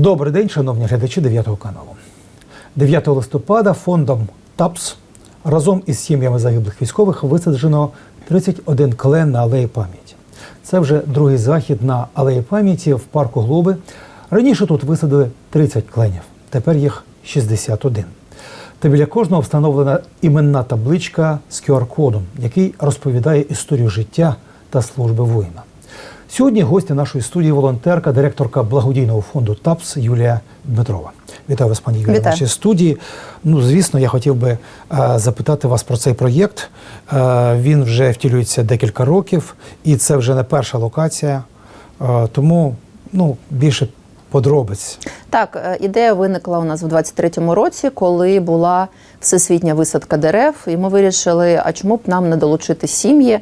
Добрий день, шановні глядачі 9 каналу. 9 листопада фондом ТАПС разом із сім'ями загиблих військових висаджено 31 клен на алеї пам'яті. Це вже другий захід на алеї пам'яті в парку Глоби. Раніше тут висадили 30 кленів, тепер їх 61. Та біля кожного встановлена іменна табличка з QR-кодом, який розповідає історію життя та служби воїна. Сьогодні гостя нашої студії волонтерка, директорка благодійного фонду ТАПС Юлія Дмитрова. Вітаю вас, пані Юлія, в нашій студії. Ну, звісно, я хотів би е, запитати вас про цей проєкт. Е, він вже втілюється декілька років, і це вже не перша локація. Е, тому ну, більше подробиць. Так, е, ідея виникла у нас в 23-му році, коли була всесвітня висадка дерев, і ми вирішили, а чому б нам не долучити сім'ї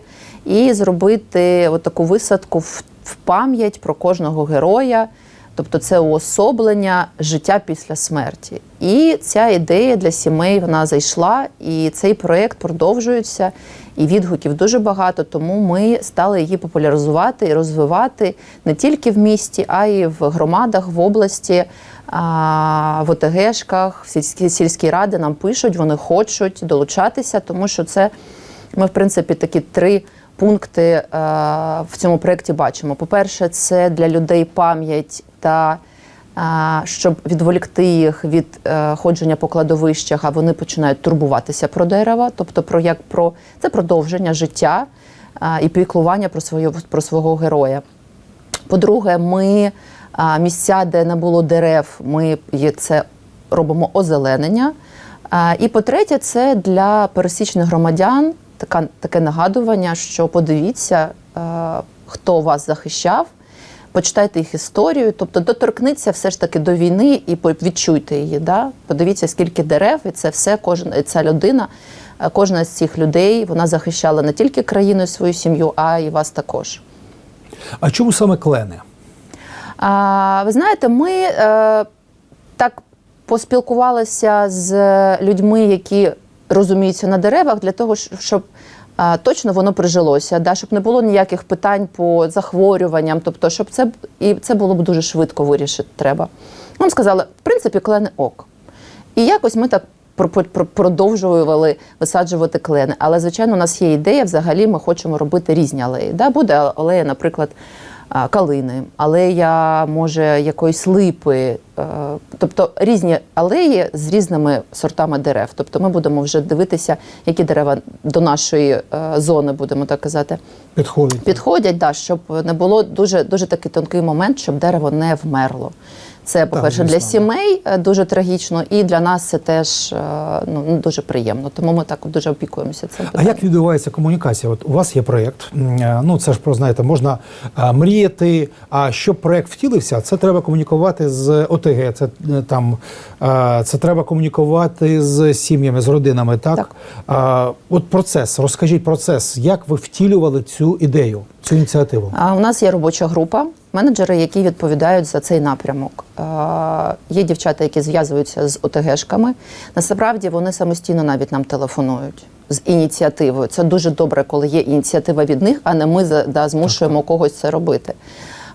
і зробити таку висадку в, пам'ять про кожного героя. Тобто це уособлення життя після смерті. І ця ідея для сімей вона зайшла, і цей проєкт продовжується, і відгуків дуже багато. Тому ми стали її популяризувати і розвивати не тільки в місті, а й в громадах, в області, в ОТГшках, в сільській сільській ради нам пишуть, вони хочуть долучатися, тому що це ми, в принципі, такі три пункти е, в цьому проєкті бачимо. По-перше, це для людей пам'ять та е, щоб відволікти їх від е, ходження по кладовищах, а вони починають турбуватися про дерева, тобто про як про це продовження життя і піклування про свою про свого героя. По-друге, ми місця, де не було дерев, ми це робимо озеленення. І по-третє, це для пересічних громадян така, таке нагадування, що подивіться, а, хто вас захищав, почитайте їх історію, тобто доторкніться все ж таки до війни і відчуйте її. Да? Подивіться, скільки дерев, і це все, кожен, ця людина, е, кожна з цих людей вона захищала не тільки країну і свою сім'ю, а й вас також. А чому саме клени? А, ви знаєте, ми е, так поспілкувалися з людьми, які розуміються на деревах, для того, щоб точно воно прижилося, да, щоб не було ніяких питань по захворюванням, тобто, щоб це і це було б дуже швидко вирішити треба. Нам сказали, в принципі, клени ок. І якось ми так про- про- про- продовжували висаджувати клени. Але, звичайно, у нас є ідея, взагалі ми хочемо робити різні алеї. Да? Буде алея, наприклад, калини, алея, може, якоїсь липи, тобто різні алеї з різними сортами дерев. Тобто ми будемо вже дивитися, які дерева до нашої е, зони, будемо так казати, Підходить. підходять, да, щоб не було дуже, дуже такий тонкий момент, щоб дерево не вмерло. Це, по-перше, для сімей е, дуже трагічно, і для нас це теж е, ну, ну, дуже приємно. Тому ми так дуже опікуємося цим А як відбувається комунікація? От у вас є проєкт. е, Ну це ж про знаєте, можна е, мріяти. А щоб проєкт втілився, це треба комунікувати з ОТГ. Це е, там е, це треба комунікувати з сім'ями, з родинами. Так, Так. А, от процес. Розкажіть процес, як ви втілювали цю ідею, цю ініціативу? А у нас є робоча група, менеджери, які відповідають за цей напрямок. Є дівчата, які зв'язуються з ОТГшками. Насправді вони самостійно навіть нам телефонують з ініціативою. Це дуже добре, коли є ініціатива від них, а не ми да, змушуємо когось це робити.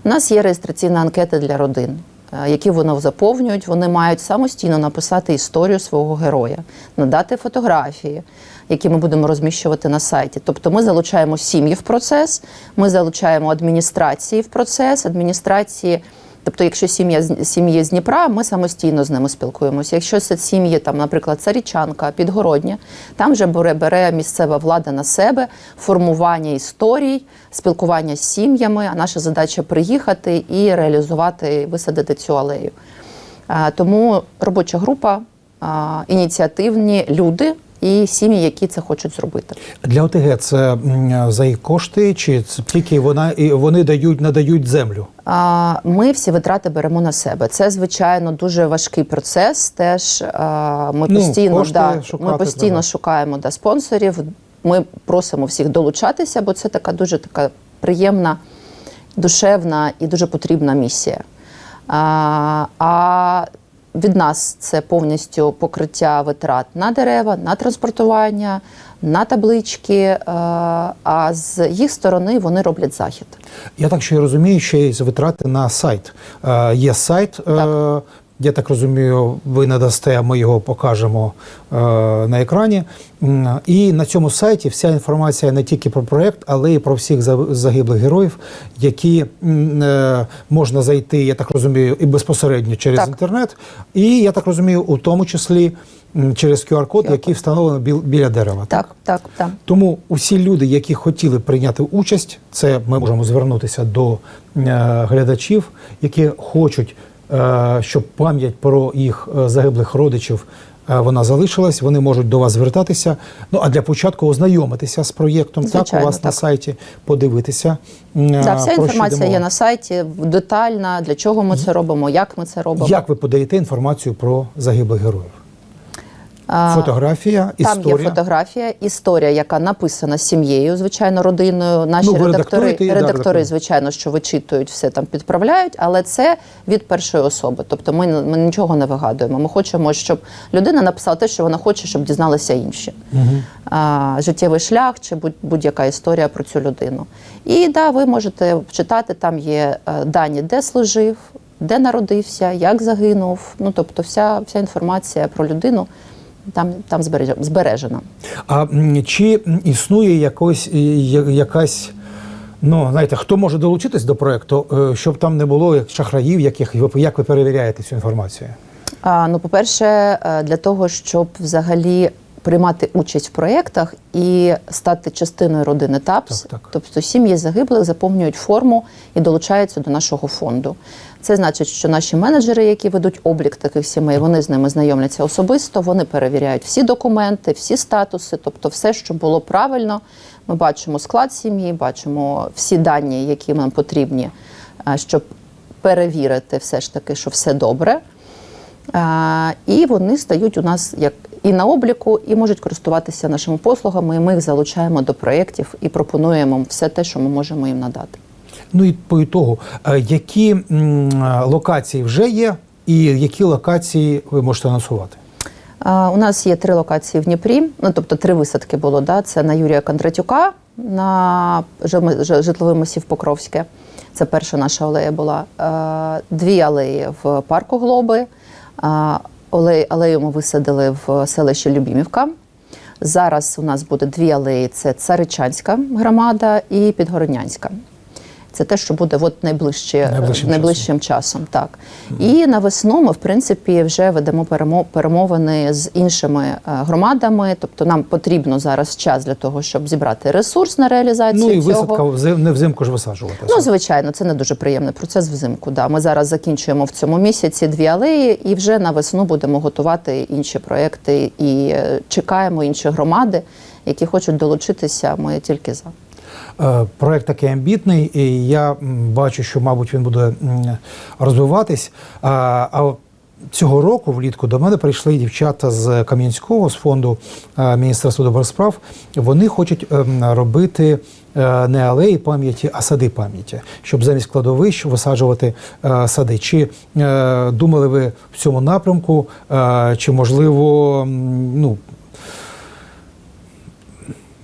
У нас є реєстраційна анкета для родин. Е, Які вони заповнюють, вони мають самостійно написати історію свого героя, надати фотографії, які ми будемо розміщувати на сайті. Тобто ми залучаємо сім'ї в процес, ми залучаємо адміністрації в процес, адміністрації. Тобто, якщо сім'я сім'ї з Дніпра, ми самостійно з ними спілкуємося. Якщо це сім'ї, там, наприклад, Царічанка, Підгородня, там вже бере, бере місцева влада на себе формування історій, спілкування з сім'ями. А наша задача приїхати і реалізувати, висадити цю алею. Тому робоча група, ініціативні люди і сім'ї, які це хочуть зробити. Для ОТГ це за їх кошти, чи це тільки вона і вони дають надають землю? А, Ми всі витрати беремо на себе. Це звичайно дуже важкий процес. Теж ми Ну, постійно кошти да, шукати ми постійно треба. шукаємо да, спонсорів. Ми просимо всіх долучатися, бо це така дуже така приємна, душевна і дуже потрібна місія. А, а від нас це повністю покриття витрат на дерева, на транспортування, на таблички. е, А з їх сторони вони роблять захід. Я так ще й розумію, ще з витрати на сайт. Е, є сайт, е, я так розумію, ви надасте, ми його покажемо е, на екрані. І на цьому сайті вся інформація не тільки про проєкт, але й про всіх за- загиблих героїв, які е, можна зайти, я так розумію, і безпосередньо через Так. інтернет. І я так розумію, у тому числі через QR-код, який встановлено біл- біля дерева. Так, так, так. Тому усі люди, які хотіли прийняти участь, це ми можемо звернутися до е, глядачів, які хочуть, щоб пам'ять про їх е, загиблих родичів. е, Вона залишилась, вони можуть до вас звертатися. Ну а для початку ознайомитися з проєктом. так, у вас вас на сайті подивитися. Да, е, вся інформація є на сайті, детальна, для чого ми це робимо, як ми це робимо. Як ви подаєте інформацію про загиблих героїв? Фотографія, Там є фотографія, історія, яка написана сім'єю, звичайно, родиною. Наші Ну, редактори, редактуєте, редактори, звичайно, що вичитують, все там підправляють, але це від першої особи. Тобто ми, ми нічого не вигадуємо. Ми хочемо, щоб людина написала те, що вона хоче, щоб дізналися інші. А, життєвий шлях чи будь- будь-яка історія про цю людину. І да, ви можете читати, там є е, дані, де служив, де народився, як загинув. Ну тобто, вся, вся інформація про людину. Там, там збережено. А чи існує якось, е, якась, ну знаєте, хто може долучитись до проекту, е, щоб там не було шахраїв, яких ви як ви перевіряєте цю інформацію? А, ну, по-перше, е, для того, щоб взагалі приймати участь в проєктах і стати частиною родини ТАПС, Так, так. тобто сім'ї загиблих заповнюють форму і долучаються до нашого фонду. Це значить, що наші менеджери, які ведуть облік таких сімей, вони з ними знайомляться особисто, вони перевіряють всі документи, всі статуси, тобто все, що було правильно. Ми бачимо склад сім'ї, бачимо всі дані, які нам потрібні, е, щоб перевірити все ж таки, що все добре. А, і вони стають у нас як і на обліку, і можуть користуватися нашими послугами. І ми їх залучаємо до проєктів і пропонуємо все те, що ми можемо їм надати. Ну і по ітогу, е, які локації вже є, і які локації ви можете анонсувати? У нас є три локації в Дніпрі, ну тобто три висадки було. Да? Це на Юрія Кондратюка, на жи- жи- житловий масів Покровське. Це перша наша алея була. Е, Дві алеї в парку Глоби. Алею ми висадили в селищі Любімівка. Зараз у нас буде дві алеї: це Царичанська громада і Підгороднянська. Це те, що буде от найближче, Найближчим найближчим часом. Так. І на весну ми, в принципі, вже ведемо перемо- перемовини з іншими е, громадами. Тобто нам потрібно зараз час для того, щоб зібрати ресурс на реалізацію Ну і цього. висадка не взимку ж висаджувати. Ну, звичайно, це не дуже приємний процес взимку. Да. Ми зараз закінчуємо в цьому місяці дві алеї, і вже на весну будемо готувати інші проекти і е, чекаємо інші громади, які хочуть долучитися. Ми тільки за. Е, Проект такий амбітний, і я бачу, що, мабуть, він буде розвиватись. А, цього року, влітку, до мене прийшли дівчата з Кам'янського, з фонду е, Міністерства добрих справ. Вони хочуть ем, робити е, не алеї пам'яті, а сади пам'яті, щоб замість кладовищ висаджувати е, сади. Чи е, думали ви в цьому напрямку, е, чи можливо, ну,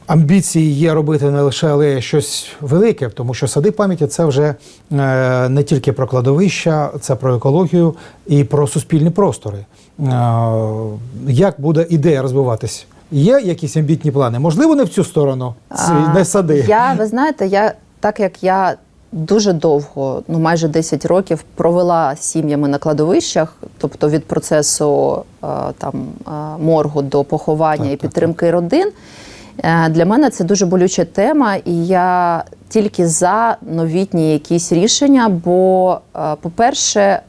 амбіції є робити не лише але щось велике, тому що сади пам'яті це вже е, не тільки про кладовища, це про екологію і про суспільні простори. Е, як буде ідея розвиватись? Є якісь амбітні плани? Можливо, не в цю сторону, А, не сади. Я, ви знаєте, я так як я дуже довго, ну майже 10 років, провела з сім'ями на кладовищах, тобто від процесу е, там моргу до поховання Так, і так, підтримки родин. Е, Для мене це дуже болюча тема, і я тільки за новітні якісь рішення. Бо, е, по-перше, е,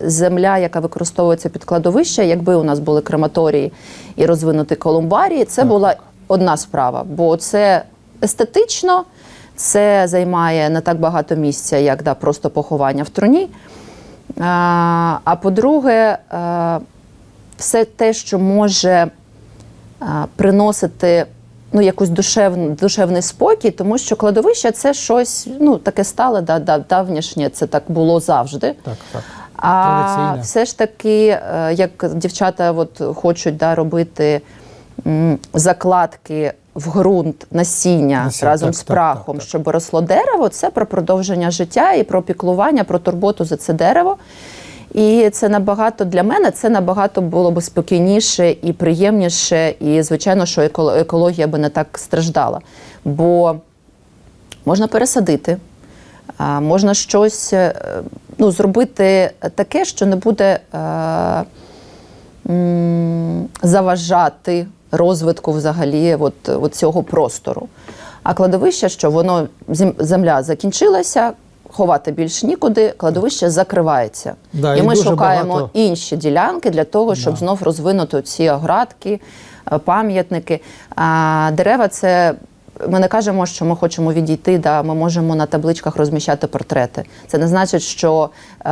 земля, яка використовується під кладовище, якби у нас були крематорії і розвинуті колумбарії, це була одна справа, бо це естетично, це займає не так багато місця, як да, просто поховання в труні. А, а по-друге, все те, що може приносити ну, якусь душевну, душевний спокій, тому що кладовище це щось ну, таке стале, да, да, давнішнє, це так було завжди. Так, так. А Традиційне. все ж таки, е, як дівчата от хочуть да, робити м, закладки в ґрунт насіння Насіння, разом так, з так, так, прахом, так. щоб росло дерево, це про продовження життя і про піклування, про турботу за це дерево. І це набагато для мене це набагато було б спокійніше і приємніше, і звичайно, що екологія би не так страждала. Бо можна пересадити, можна щось е, ну, зробити таке, що не буде е, заважати розвитку взагалі от, от цього простору. А кладовище, що воно зем- земля закінчилася, ховати більш нікуди, кладовище закривається. Да, і і ми шукаємо багато- інші ділянки для того, щоб Да. знов розвинути ці оградки, е, пам'ятники. А дерева це. Ми не кажемо, що ми хочемо відійти, да, ми можемо на табличках розміщати портрети. Це не значить, що е,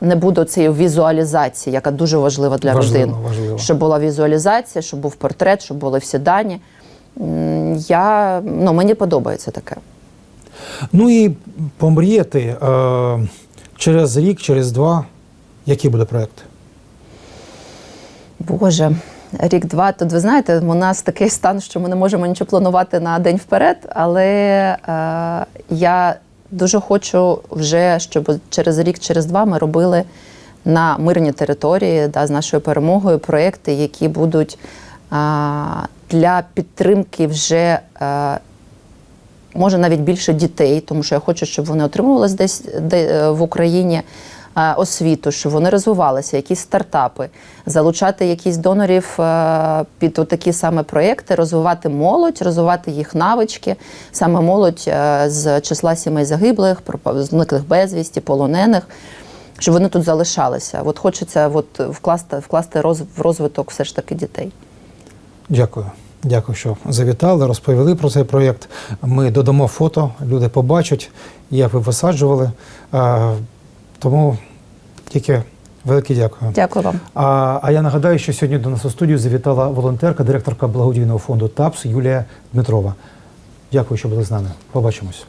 не буде цієї візуалізації, яка дуже важлива для Важливо, родин. важливо. Щоб була візуалізація, щоб був портрет, щоб були всі дані. Я, ну, мені подобається таке. Ну і помріяти е, через рік, через два, який буде проєкт? Боже, рік-два. Тут ви знаєте, у нас такий стан, що ми не можемо нічого планувати на день вперед. Але е, я дуже хочу вже, щоб через рік, через два ми робили на мирній території да, з нашою перемогою проекти, які будуть е, для підтримки вже. Е, може навіть більше дітей, тому що я хочу, щоб вони отримували десь де, е, в Україні е, освіту, щоб вони розвивалися, якісь стартапи, залучати якісь донорів е, під такі саме проекти, розвивати молодь, розвивати їх навички, саме молодь з числа сімей загиблих, зниклих безвісті, полонених. Щоб вони тут залишалися. От хочеться от вкласти, вкласти в розвиток все ж таки дітей. Дякую. Дякую, що завітали, розповіли про цей проєкт. Ми додамо фото, люди побачать, як ви висаджували. Тому тільки велике дякую. Дякую вам. А, а я нагадаю, що сьогодні до нас у студію завітала волонтерка, директорка благодійного фонду ТАПС Юлія Дмитрова. Дякую, що були з нами. Побачимось.